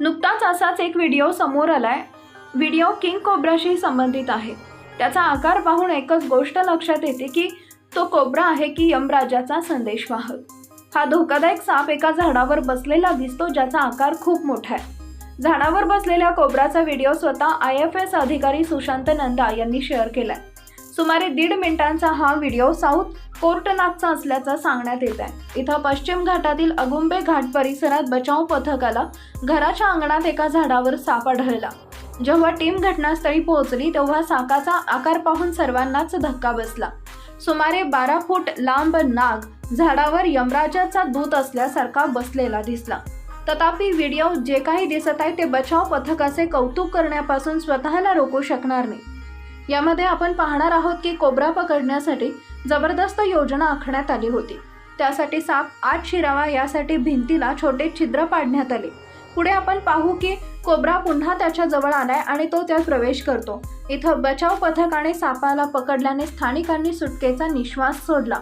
नुकताच असाच एक व्हिडिओ समोर आलाय. व्हिडिओ किंग कोब्राशी संबंधित आहे. त्याचा आकार पाहून एकच गोष्ट लक्षात येते की तो कोब्रा आहे की यमराजाचा संदेशवाहक. हा धोकादायक साप एका झाडावर बसलेला दिसतो ज्याचा आकार खूप मोठा आहे. झाडावर बसलेल्या कोब्राचा व्हिडिओ स्वतः आय एफ एस अधिकारी सुशांत नंदा यांनी शेअर केलाय. सुमारे दीड मिनिटांचा हा व्हिडिओ साऊथ कोर्टनागचा असल्याचं सांगण्यात येत आहे. इथं पश्चिम घाटातील अगुंबे घाट परिसरात बचाव पथकाला घराच्या अंगणात एका झाडावर साप आढळला जेव्हा टीम घटनास्थळी पोहोचली तेव्हा साकाचा आकार पाहून सर्वांनाच धक्का बसला. सुमारे बारा फूट लांब नाग झाडावर यमराजाचा दूत असल्यासारखा बसलेला दिसला. तथापि व्हिडिओ जे काही दिसत आहे ते बचाव पथकाचे कौतुक करण्यापासून स्वतःला रोखू शकणार नाही. यामध्ये आपण पाहणार आहोत की कोबरा पकडण्यासाठी जबरदस्त योजना आखण्यात आली होती. त्यासाठी साप आत शिरावा यासाठी भिंतीला छोटे छिद्र पाडण्यात आले. पुढे आपण पाहू की कोबरा पुन्हा त्याच्याजवळ आलाय आणि तो त्यात प्रवेश करतो. इथं बचाव पथकाने सापाला पकडल्याने स्थानिकांनी सुटकेचा निश्वास सोडला.